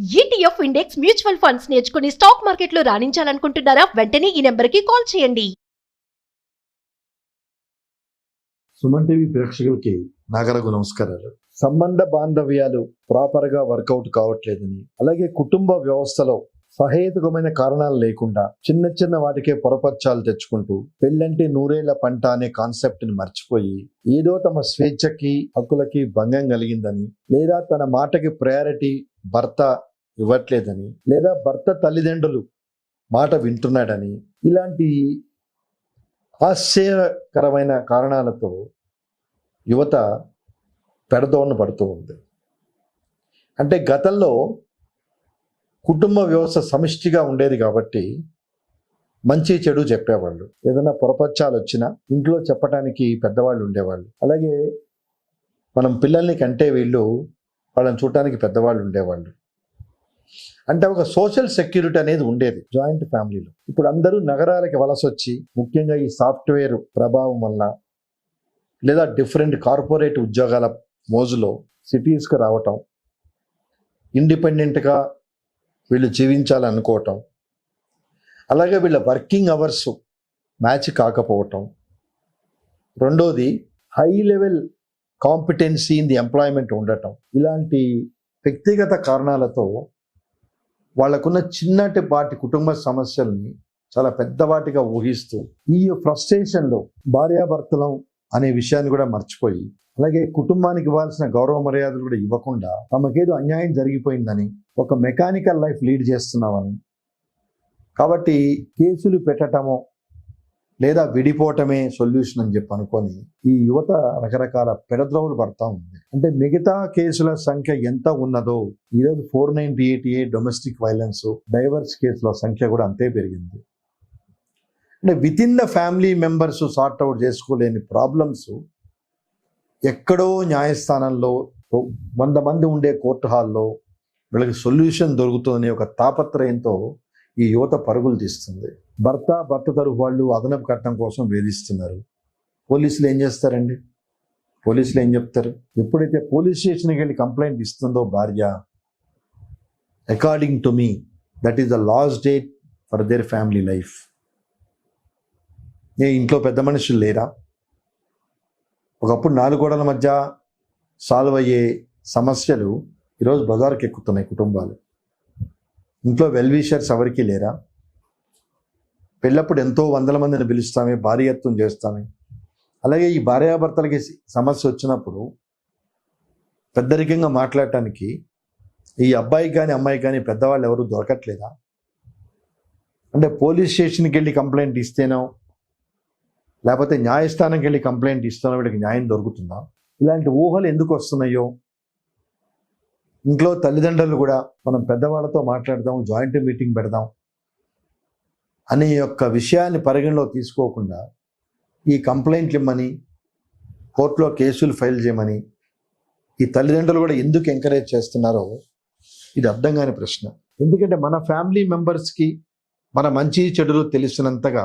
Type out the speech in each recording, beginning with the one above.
ETF index mutual funds నేర్చుకుని stock మార్కెట్లో రాణించాలనుకుంటున్నారా? వెంటనే ఈ నెంబర్కి కాల్ చేయండి. సుమన్ టీవీ ప్రేక్షకులకి నాగరకు నమస్కారాలు. సంబంధ బాంధవ్యాలు ప్రాపర్గా వర్కౌట్ కావట్లేదని అలాగే కుటుంబ వ్యవస్థలో సహేతుకమైన కారణాలు లేకుండా చిన్న చిన్న వాటికే పొరపచ్చాలు తెచ్చుకుంటూ పెళ్ళంటే నూరేళ్ళ పంట అనే కాన్సెప్ట్ని మర్చిపోయి ఏదో తమ స్వేచ్ఛకి హక్కులకి భంగం కలిగిందని లేదా తన మాటకి ప్రయారిటీ భర్త ఇవ్వట్లేదని లేదా భర్త తల్లిదండ్రులు మాట వింటున్నాడని ఇలాంటి ఆశ్చర్యకరమైన కారణాలతో యువత పెడదోన పడుతూ ఉంది. అంటే గతంలో కుటుంబ వ్యవస్థ సమిష్టిగా ఉండేది కాబట్టి మంచి చెడు చెప్పేవాళ్ళు. ఏదైనా పొరపచ్చాలు వచ్చినా ఇంట్లో చెప్పడానికి పెద్దవాళ్ళు ఉండేవాళ్ళు. అలాగే మనం పిల్లల్ని కంటే వీళ్ళు వాళ్ళని చూడటానికి పెద్దవాళ్ళు ఉండేవాళ్ళు. అంటే ఒక సోషల్ సెక్యూరిటీ అనేది ఉండేది జాయింట్ ఫ్యామిలీలో ఇప్పుడు అందరూ నగరాలకి వలస వచ్చి ముఖ్యంగా ఈ సాఫ్ట్వేర్ ప్రభావం వల్ల లేదా డిఫరెంట్ కార్పొరేట్ ఉద్యోగాల మోజులో సిటీస్కి రావటం ఇండిపెండెంట్గా వీళ్ళు జీవించాలనుకోవటం అలాగే వీళ్ళ వర్కింగ్ అవర్స్ మ్యాచ్ కాకపోవటం. రెండోది high level competency in the employment ఉండటం. ఇలాంటి వ్యక్తిగత కారణాలతో వాళ్ళకున్న చిన్నటి పాటి కుటుంబ సమస్యల్ని చాలా పెద్దవాటిగా ఊహిస్తూ ఈ ఫ్రస్ట్రేషన్లో భార్యాభర్తలం అనే విషయాన్ని కూడా మర్చిపోయి అలాగే కుటుంబానికి ఇవ్వాల్సిన గౌరవ మర్యాదలు కూడా ఇవ్వకుండా తమకేదో అన్యాయం జరిగిపోయిందని ఒక మెకానికల్ లైఫ్ లీడ్ చేస్తున్నామని. కాబట్టి కేసులు పెట్టటమో లేదా విడిపోవటమే సొల్యూషన్ అని చెప్పి అనుకొని ఈ యువత రకరకాల పెడద్రోవులు పడతా ఉంది. అంటే మిగతా కేసుల సంఖ్య ఎంత ఉన్నదో ఈరోజు four ninety eight A domestic violence divorce కేసుల సంఖ్య కూడా అంతే పెరిగింది. అంటే with in the family members sort out చేసుకోలేని ప్రాబ్లమ్స్ ఎక్కడో న్యాయస్థానంలో వంద మంది ఉండే కోర్టు హాల్లో వీళ్ళకి సొల్యూషన్ దొరుకుతుందనే ఒక తాపత్రయంతో ఈ యువత పరుగులు తీస్తుంది. భర్త భర్త తరఫు వాళ్ళు అదనపు కట్టడం కోసం వేధిస్తున్నారు. పోలీసులు ఏం చేస్తారండి? పోలీసులు ఏం చెప్తారు? ఎప్పుడైతే పోలీస్ స్టేషన్కి వెళ్ళి కంప్లైంట్ ఇస్తుందో భార్య according to me that is the last date for their family life ఏ ఇంట్లో పెద్ద మనుషులు లేరా? ఒకప్పుడు నాలుగు గోడల మధ్య సాల్వ్ అయ్యే సమస్యలు ఈరోజు బజార్కి ఎక్కుతున్నాయి కుటుంబాలు. ఇంట్లో వెల్విషర్స్ ఎవరికి లేరా? పెళ్ళప్పుడు ఎంతో వందల మందిని పిలుస్తామే భార్యత్వం చేస్తామే. అలాగే ఈ భార్యాభర్తలకి సమస్య వచ్చినప్పుడు పెద్దరికంగా మాట్లాడటానికి ఈ అబ్బాయికి కానీ అమ్మాయికి కానీ పెద్దవాళ్ళు ఎవరు దొరకట్లేదా? అంటే పోలీస్ స్టేషన్కి వెళ్ళి కంప్లైంట్ ఇస్తేనో లేకపోతే న్యాయస్థానంకి వెళ్ళి కంప్లైంట్ ఇస్తేనో వీడికి న్యాయం దొరుకుతుందా? ఇలాంటి ఊహలు ఎందుకు వస్తున్నాయో? ఇంట్లో తల్లిదండ్రులు కూడా మనం పెద్దవాళ్ళతో మాట్లాడదాం జాయింట్ మీటింగ్ పెడదాం అనే యొక్క విషయాన్ని పరిగణలో తీసుకోకుండా ఈ కంప్లైంట్లు ఇమ్మని కోర్టులో కేసులు ఫైల్ చేయమని ఈ తల్లిదండ్రులు కూడా ఎందుకు ఎంకరేజ్ చేస్తున్నారో ఇది అర్థం కాని ప్రశ్న. ఎందుకంటే మన ఫ్యామిలీ మెంబర్స్కి మన మంచి చెడులు తెలిసినంతగా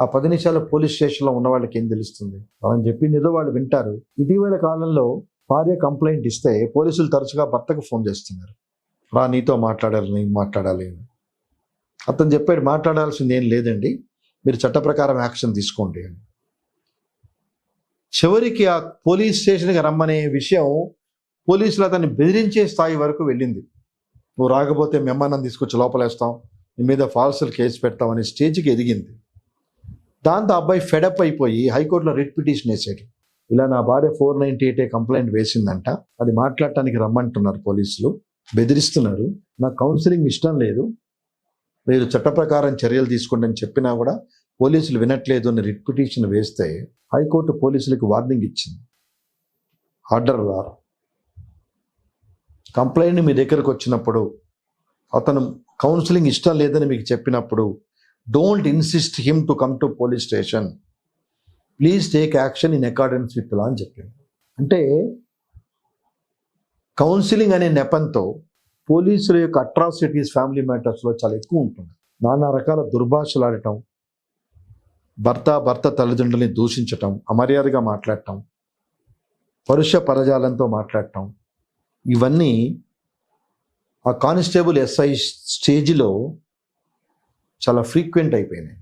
ఆ పది నిమిషాలు పోలీస్ స్టేషన్లో ఉన్న వాళ్ళకి ఏం తెలుస్తుంది? మనం చెప్పింది ఏదో వాళ్ళు వింటారు. ఇటీవల కాలంలో భార్య కంప్లైంట్ ఇస్తే పోలీసులు తరచుగా భర్తకు ఫోన్ చేస్తున్నారు. రా నీతో మాట్లాడాలి నేను మాట్లాడాలి అని. అతను చెప్పాడు మాట్లాడాల్సింది ఏం లేదండి మీరు చట్ట ప్రకారం యాక్షన్ తీసుకోండి అని. చివరికి ఆ పోలీస్ స్టేషన్కి రమ్మనే విషయం పోలీసులు అతన్ని బెదిరించే స్థాయి వరకు వెళ్ళింది. నువ్వు రాకపోతే మెమ్మన్నం తీసుకొచ్చి లోపలేస్తాం నీ మీద ఫాల్సల్ కేసు పెడతాం స్టేజ్కి ఎదిగింది. దాంతో అబ్బాయి ఫెడప్ అయిపోయి హైకోర్టులో రిట్ పిటిషన్ వేసాడు. ఇలా నా భార్య ఫోర్ నైన్టీ ఎయిట్ కంప్లైంట్ వేసిందంట. అది మాట్లాడటానికి రమ్మంటున్నారు పోలీసులు. బెదిరిస్తున్నారు. నాకు కౌన్సిలింగ్ ఇష్టం లేదు. మీరు చట్ట ప్రకారం చర్యలు తీసుకోండి అని చెప్పినా కూడా పోలీసులు వినట్లేదు అని రిట్ పిటిషన్ వేస్తే హైకోర్టు పోలీసులకు వార్నింగ్ ఇచ్చింది. ఆర్డర్ వార్ కంప్లైంట్ మీ దగ్గరకు వచ్చినప్పుడు అతను కౌన్సిలింగ్ ఇష్టం లేదని మీకు చెప్పినప్పుడు don't insist him to come to police station. Please take action in accordance with law అని చెప్పింది అంటే కౌన్సిలింగ్ అనే నెపంతో పోలీసుల యొక్క అట్రాసిటీస్ ఫ్యామిలీ మ్యాటర్స్లో చాలా ఎక్కువ ఉంటుంది. నానా రకాల దుర్భాషలు ఆడటం భర్త భర్త తల్లిదండ్రుల్ని దూషించటం అమర్యాదగా మాట్లాడటం పరుష పరజాలంతో మాట్లాడటం ఇవన్నీ ఆ కానిస్టేబుల్ ఎస్ఐ స్టేజ్లో చాలా ఫ్రీక్వెంట్ అయిపోయినాయి.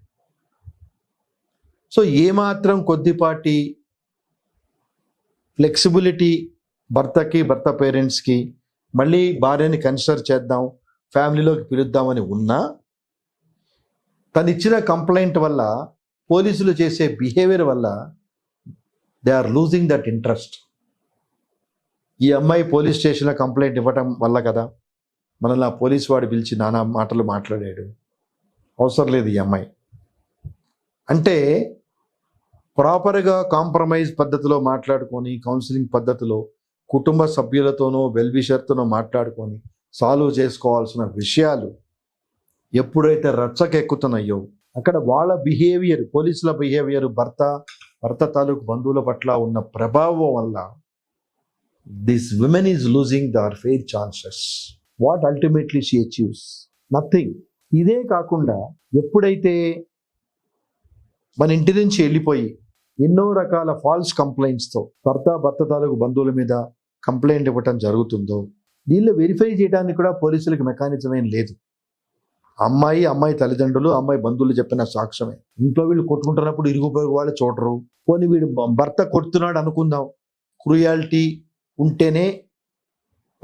సో ఏమాత్రం కొద్దిపాటి ఫ్లెక్సిబిలిటీ భర్తకి భర్త పేరెంట్స్కి మళ్ళీ భార్యని కన్సిడర్ చేద్దాం ఫ్యామిలీలోకి పిలుద్దామని ఉన్నా తను ఇచ్చిన కంప్లైంట్ వల్ల పోలీసులు చేసే బిహేవియర్ వల్ల they are losing that interest ఈ అమ్మాయి పోలీస్ స్టేషన్లో కంప్లైంట్ ఇవ్వటం వల్ల కదా మనల్ని ఆ పోలీస్ వాడు పిలిచి నానా మాటలు మాట్లాడాడు. అవసరం లేదు ఈ అమ్మాయి. అంటే ప్రాపర్గా కాంప్రమైజ్ పద్ధతిలో మాట్లాడుకొని కౌన్సిలింగ్ పద్ధతిలో కుటుంబ సభ్యులతోనో వెల్విషర్తోనో మాట్లాడుకొని సాల్వ్ చేసుకోవాల్సిన విషయాలు ఎప్పుడైతే రచ్చకెక్కుతున్నాయో అక్కడ వాళ్ళ బిహేవియర్ పోలీసుల బిహేవియర్ భర్త భర్త తాలూకు బంధువుల పట్ల ఉన్న ప్రభావం వల్ల this women is losing their fair chances. What ultimately she achieves? Nothing. ఇదే కాకుండా ఎప్పుడైతే మన ఇంటి నుంచి వెళ్ళిపోయి ఎన్నో రకాల ఫాల్స్ కంప్లైంట్స్తో భర్త భర్త తాలూకు బంధువుల మీద కంప్లైంట్ ఇవ్వటం జరుగుతుందో దీనిలో వెరిఫై చేయడానికి కూడా పోలీసులకు మెకానిజం ఏం లేదు. అమ్మాయి అమ్మాయి తల్లిదండ్రులు అమ్మాయి బంధువులు చెప్పిన సాక్ష్యమే. ఇంట్లో వీళ్ళు కొట్టుకుంటున్నప్పుడు ఇరుగు పొరుగు వాళ్ళు చూడరు. పోనీ వీడు భర్త కొడుతున్నాడు అనుకుందాం. క్రూయాలిటీ ఉంటేనే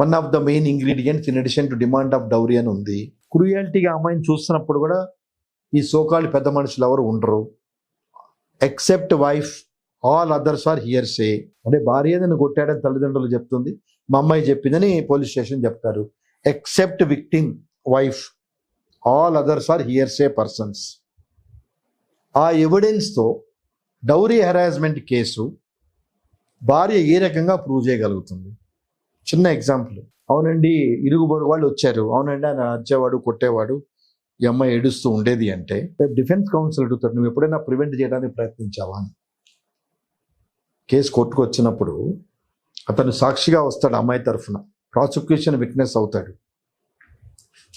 one of the main ingredients in addition to demand of dowry అని ఉంది. క్రూయాలిటీగా అమ్మాయిని చూస్తున్నప్పుడు కూడా ఈ సోకాళ్ళు పెద్ద మనుషులు ఎవరు ఉండరు. Except wife all others are hearsay అంటే భార్య నేను కొట్టాడని తల్లిదండ్రులు చెప్తుంది. మా అమ్మాయి చెప్పిందని పోలీస్ స్టేషన్ చెప్తారు. Except victim wife all others are hearsay persons ఆ ఎవిడెన్స్తో డౌరీ హెరాస్మెంట్ కేసు భార్య ఏ రకంగా ప్రూవ్ చేయగలుగుతుంది? చిన్న ఎగ్జాంపుల్ అవునండి ఇరుగు వాళ్ళు వచ్చారు. అవునండి ఆయన అరిచేవాడు కొట్టేవాడు. ఈ అమ్మాయి ఏడుస్తూ ఉండేది అంటే రేపు డిఫెన్స్ కౌన్సిల్ అడుగుతాడు నువ్వు ఎప్పుడైనా ప్రివెంట్ చేయడానికి ప్రయత్నించావా? అని. కేసు కోర్టుకు వచ్చినప్పుడు అతను సాక్షిగా వస్తాడు అమ్మాయి తరఫున. ప్రాసిక్యూషన్ విట్నెస్ అవుతాడు.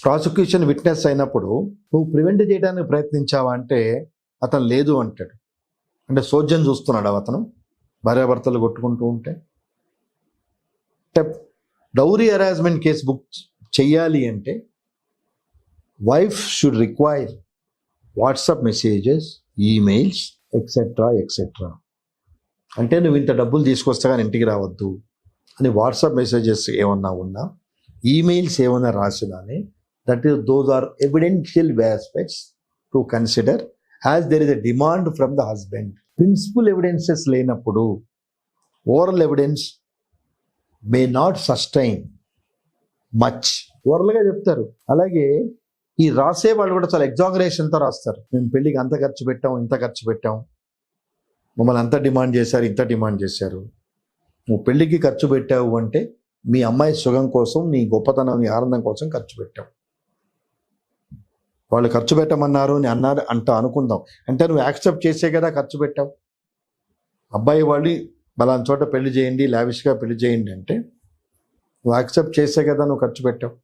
ప్రాసిక్యూషన్ విట్నెస్ అయినప్పుడు నువ్వు ప్రివెంట్ చేయడానికి ప్రయత్నించావా? అంటే అతను లేదు అంటాడు. అంటే సోజ్యం చూస్తున్నాడు అతను భార్యాభర్తలు కొట్టుకుంటూ ఉంటే. అంటే డౌరీ హెరాస్మెంట్ కేసు బుక్ చెయ్యాలి అంటే wife should require WhatsApp messages emails etcetera etcetera అంటే నువ్వు ఇంత డబ్బులు తీసుకొస్తే కానీ ఇంటికి రావద్దు అని వాట్సాప్ మెసేజెస్ ఏమన్నా ఉన్నా ఈమెయిల్స్ ఏమన్నా రాసినానే that is those are evidential aspects to consider as there is a demand from the husband principal evidences లేనప్పుడు oral evidence may not sustain much ఓరల్గా చెప్తారు. అలాగే ఈ రాసే వాళ్ళు కూడా చాలా ఎగ్జాగరేషన్తో రాస్తారు. మేము పెళ్ళికి అంత ఖర్చు పెట్టాం ఇంత ఖర్చు పెట్టాం. మమ్మల్ని అంత డిమాండ్ చేశారు ఇంత డిమాండ్ చేశారు. నువ్వు పెళ్ళికి ఖర్చు పెట్టావు అంటే మీ అమ్మాయి సుఖం కోసం నీ గొప్పతనం నీ ఆనందం కోసం ఖర్చు పెట్టావు. వాళ్ళు ఖర్చు పెట్టమన్నారు అని అన్నారు అంట అనుకుందాం. అంటే నువ్వు యాక్సెప్ట్ చేసే కదా ఖర్చు పెట్టావు. అబ్బాయి వాళ్ళు బలాని చోట పెళ్ళి చేయండి లావిష్గా పెళ్ళి చేయండి అంటే నువ్వు యాక్సెప్ట్ చేసే కదా నువ్వు ఖర్చు పెట్టావు.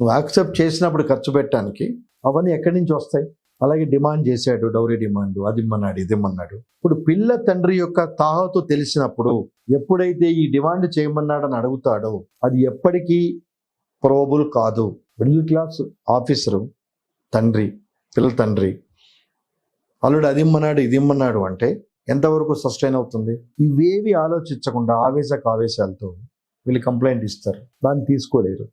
నువ్వు యాక్సెప్ట్ చేసినప్పుడు ఖర్చు పెట్టడానికి అవన్నీ ఎక్కడి నుంచి వస్తాయి? అలాగే డిమాండ్ చేశాడు డౌరీ డిమాండ్ అది ఇమ్మన్నాడు ఇది ఇమ్మన్నాడు. ఇప్పుడు పిల్ల తండ్రి యొక్క తాహతు తెలిసినప్పుడు ఎప్పుడైతే ఈ డిమాండ్ చేయమన్నాడని అడుగుతాడో అది ఎప్పటికీ ప్రోబుల్ కాదు. మిడిల్ క్లాస్ ఆఫీసరు తండ్రి పిల్ల తండ్రి అల్లుడు అది ఇమ్మన్నాడు ఇది ఇమ్మన్నాడు అంటే ఎంతవరకు సస్టైన్ అవుతుంది? ఇవేవి ఆలోచించకుండా ఆవేశక ఆవేశాలతో వీళ్ళు కంప్లైంట్ ఇస్తారు. దాన్ని తీసుకోలేరు.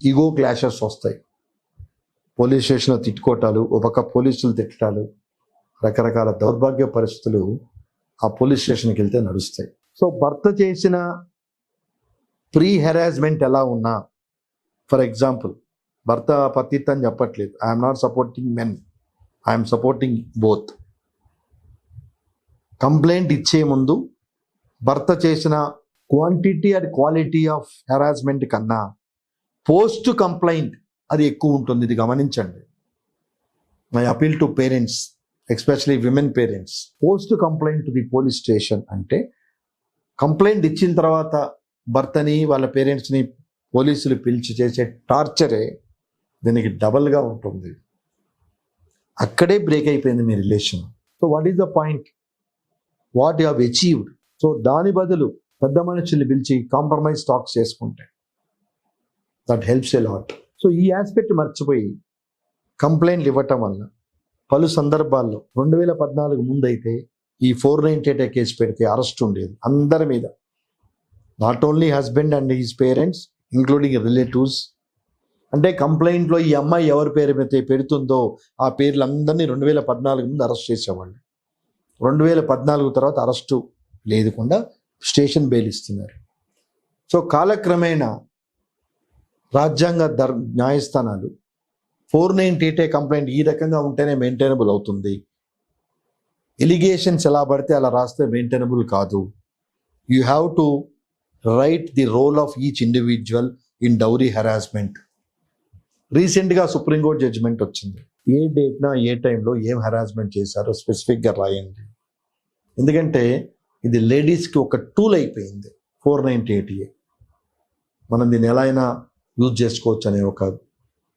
ఈగో క్లాషెస్ వస్తాయి. పోలీస్ స్టేషన్లో తిట్టుకోవటాలు ఒక పక్క పోలీసులు తిట్టడాలు రకరకాల దౌర్భాగ్య పరిస్థితులు ఆ పోలీస్ స్టేషన్కి వెళ్తే నడుస్తాయి. సో భర్త చేసిన ప్రీ హెరాస్మెంట్ ఎలా ఉన్నా ఫర్ ఎగ్జాంపుల్ భర్త పతిత్ అని చెప్పట్లేదు. I'm not supporting men I'm supporting both complaint ఇచ్చే ముందు భర్త చేసిన quantity and quality of harassment కన్నా పోస్ట్ కంప్లైంట్ అది ఎక్కువ ఉంటుంది ఇది గమనించండి. My appeal to parents especially women parents. Post complaint to the police station అంటే కంప్లైంట్ ఇచ్చిన తర్వాత భర్తని వాళ్ళ పేరెంట్స్ని పోలీసులు పిలిచి చేసే టార్చరే దీనికి డబల్గా ఉంటుంది. అక్కడే బ్రేక్ అయిపోయింది మీ relation. So what is the point what you have achieved so దాని బదులు పెద్ద మనుషుల్ని పిలిచి కాంప్రమైజ్ టాక్స్ చేసుకుంటే that helps a lot so ఈ ఆస్పెక్ట్ మర్చిపోయి కంప్లైంట్లు ఇవ్వటం వల్ల పలు సందర్భాల్లో రెండు వేల పద్నాలుగు ముందు అయితే ఈ ఫోర్ నైన్టీ ఎయిట్ కేసు పెడితే అరెస్ట్ ఉండేది. అందరి మీద. Not only husband and his parents including relatives అంటే కంప్లైంట్లో ఈ అమ్మాయి ఎవరి పేరు అయితే పెడుతుందో ఆ పేర్లు అందరినీ రెండు వేల పద్నాలుగు ముందు అరెస్ట్ చేసేవాళ్ళు. రెండు వేల పద్నాలుగు తర్వాత అరెస్టు లేదుకుండా స్టేషన్ బెయిల్ ఇస్తున్నారు. సో కాలక్రమేణా రాజ్యాంగ ధర్ న్యాయస్థానాలు. ఫోర్ నైన్టీ టీటే కంప్లైంట్ ఈ రకంగా ఉంటేనే మెయింటైనబుల్ అవుతుంది. ఎలిగేషన్స్ ఎలా పడితే అలా రాస్తే మెయింటైనబుల్ కాదు. You have to write the role of each individual in dowry harassment. రీసెంట్గా సుప్రీంకోర్టు జడ్జిమెంట్ వచ్చింది. ఏ డేట్న ఏ టైంలో ఏం హెరాస్మెంట్ చేశారో స్పెసిఫిక్గా రాయండి. ఎందుకంటే ఇది లేడీస్కి ఒక టూల్ అయిపోయింది. Four ninety eight A. మనం దీన్ని ఎలా అయినా యూజ్ చేసుకోవచ్చు అనే ఒక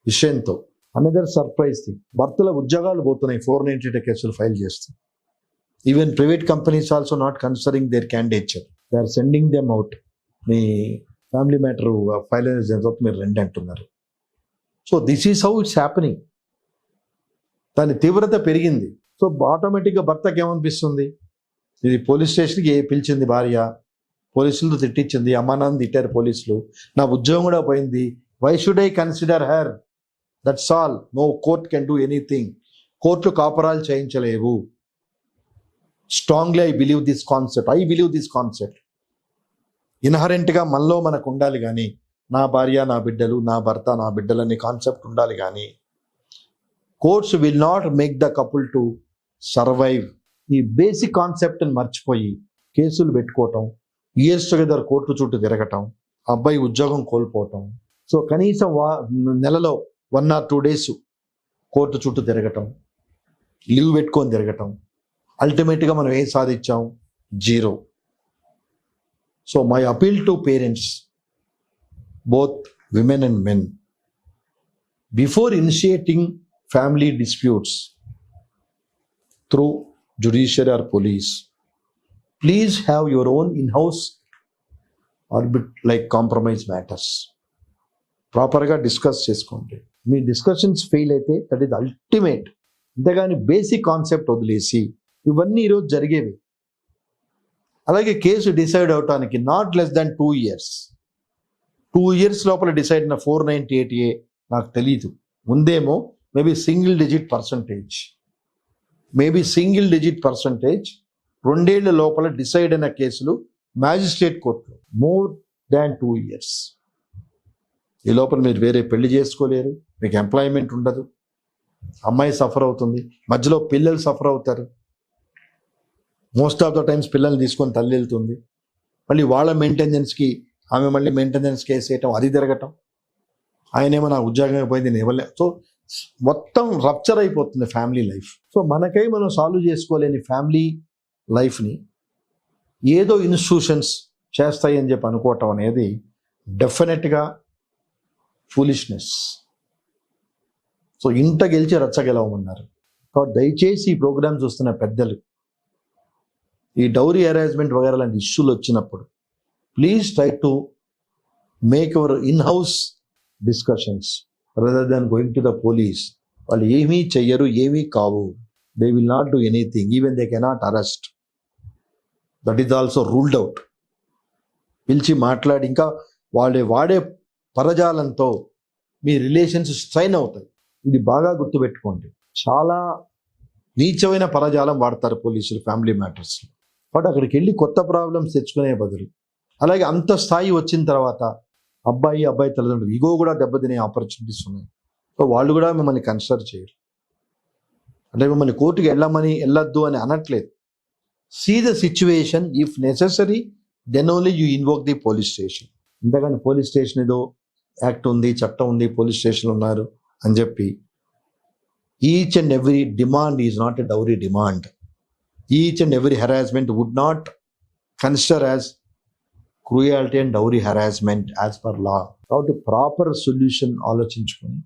విషయంతో. అనదర్ సర్ప్రైజ్ థింగ్ భర్తల ఉద్యోగాలు పోతున్నాయి ఫోర్ నైంటీ టూ కేసులు ఫైల్ చేస్తూ. Even private companies also not considering their candidature they are sending them out me family matter file అయిన తర్వాత మీరు రెండు అంటున్నారు. So this is how it's happening దాని తీవ్రత పెరిగింది. సో ఆటోమేటిక్గా భర్తకి ఏమనిపిస్తుంది? ఇది పోలీస్ స్టేషన్కి ఏ పిలిచింది భార్య. పోలీసులు తిట్టించింది. అమానంద్ తిట్టారు పోలీసులు. నా ఉద్యోగం కూడా పోయింది. Why should I consider her that's all no court can do anything court కాపరాలు చేయించలేవు. Strongly I believe this concept I believe this concept ఇన్హరెంట్గా మనలో మనకు ఉండాలి కానీ నా భార్య నా బిడ్డలు నా భర్త నా బిడ్డలు అనే కాన్సెప్ట్ ఉండాలి కానీ courts will not make the couple to survive ఈ బేసిక్ కాన్సెప్ట్ని మర్చిపోయి కేసులు పెట్టుకోవటం ఇయర్స్ టుగెదర్ కోర్టు చుట్టూ తిరగటం అబ్బాయి ఉద్యోగం కోల్పోవటం. సో కనీసం వా నెలలో one or two days court చుట్టూ తిరగటం లీవ్ పెట్టుకొని తిరగటం. అల్టిమేట్గా మనం ఏం సాధించాం? Zero. So my appeal to parents both women and men before initiating family disputes through judiciary or police please have your own in house orbit like compromise matters ప్రాపర్గా discuss చేసుకోండి. మీ డిస్కషన్స్ ఫెయిల్ అయితే that is ultimate అంతేగాని basic concept వదిలేసి ఇవన్నీ ఈరోజు జరిగేవి. అలాగే కేసు డిసైడ్ అవటానికి not less than two years two years లోపల డిసైడ్ అయిన ఫోర్ నైంటీ ఎయిట్ ఏ నాకు తెలీదు. ముందేమో maybe single digit percentage maybe single digit percentage రెండేళ్ళ లోపల డిసైడ్ అయిన కేసులు మ్యాజిస్ట్రేట్ కోర్టులో. మోర్ దాన్ టూ ఇయర్స్ ఈ లోపల మీరు వేరే పెళ్ళి చేసుకోలేరు మీకు ఎంప్లాయ్మెంట్ ఉండదు. అమ్మాయి సఫర్ అవుతుంది. మధ్యలో పిల్లలు సఫర్ అవుతారు. మోస్ట్ ఆఫ్ ద టైమ్స్ పిల్లల్ని తీసుకొని తల్లి వెళ్తుంది మళ్ళీ వాళ్ళ మెయింటెనెన్స్కి ఆమె మళ్ళీ మెయింటెనెన్స్ కేసు వేయటం అది తిరగటం. ఆయనేమో నా ఉద్యోగం అయిపోయింది నేను ఇవ్వలే. సో మొత్తం రప్చర్ అయిపోతుంది ఫ్యామిలీ లైఫ్ సో మనకై మనం సాల్వ్ చేసుకోలేని ఫ్యామిలీ లైఫ్ని ఏదో ఇన్స్టిట్యూషన్స్ చేస్తాయి అని చెప్పి అనుకోవటం అనేది డెఫినెట్గా ఫూలిష్నెస్. సో ఇంట గెలిచి రచ్చగెలవమన్నారు. కాబట్టి దయచేసి ఈ ప్రోగ్రామ్ చూస్తున్న పెద్దలు ఈ డౌరీ అరేంజ్మెంట్ వగేరా లాంటి ఇష్యూలు వచ్చినప్పుడు please try to make our in house discussions rather than going to the police వాళ్ళు ఏమీ చెయ్యరు ఏమీ కావు. They will not do anything even they cannot arrest that is also ruled out. పిలిచి మాట్లాడి ఇంకా వాళ్ళే వాడే పరజాలంతో మీ రిలేషన్స్ స్ట్రైన్ అవుతాయి. ఇది బాగా గుర్తుపెట్టుకోండి. చాలా నీచమైన పరజాలం వాడతారు పోలీసులు ఫ్యామిలీ మ్యాటర్స్లో బట్ అక్కడికి వెళ్ళి కొత్త ప్రాబ్లమ్స్ తెచ్చుకునే బదులు. అలాగే అంత స్థాయి వచ్చిన తర్వాత అబ్బాయి అబ్బాయి తల్లిదండ్రులు ఇగో కూడా దెబ్బతినే ఆపర్చునిటీస్ ఉన్నాయి. సో వాళ్ళు కూడా మిమ్మల్ని కన్సిడర్ చేయరు. అంటే మిమ్మల్ని కోర్టుకి వెళ్ళమని వెళ్ళొద్దు అని అనట్లేదు. See the situation if necessary then only you invoke the police station ఇంతకని పోలీస్ స్టేషన్ ఏదో యాక్ట్ ఉంది చట్టం ఉంది పోలీస్ స్టేషన్ ఉన్నారు అని చెప్పి each and every demand is not a dowry demand each and every harassment would not consider as cruelty and dowry harassment as per law కాబట్టి proper solution ఆలోచించుకొని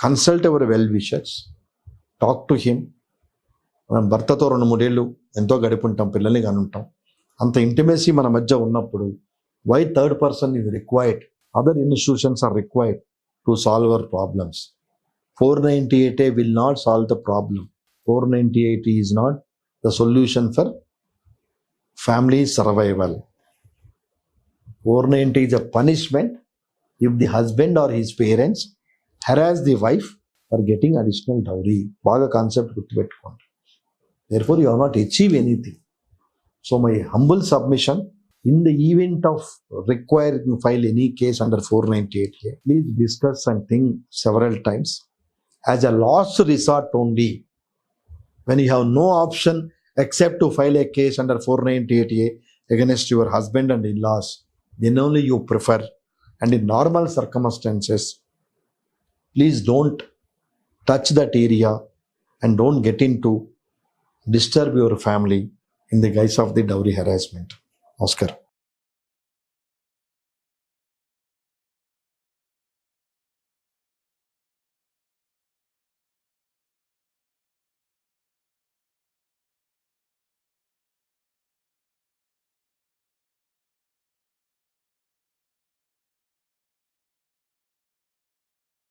consult ever well wishers talk to him మనం భర్తతో రెండు మూడేళ్ళు ఎంతో గడిపుంటాం పిల్లల్ని కాని ఉంటాం అంత ఇంటిమేసీ మన మధ్య ఉన్నప్పుడు వై థర్డ్ పర్సన్ ఇది required other institutions are required to solve our problems four ninety ఎయిటే will not solve the problem four ninety eight is not the solution for family survival four ninety is a punishment if the husband or his parents harass the wife for getting additional dowry బాగా concept గుర్తుపెట్టుకోండి. Therefore you have not achieved anything. So my humble submission in the event of requiring to file any case under 498A, please discuss think several times as a last resort only. When you have no option except to file a case under 498A against your husband and in-laws, then only you prefer. And in normal circumstances, please don't touch that area and don't get into disturb your family in the guise of the dowry harassment. Oscar.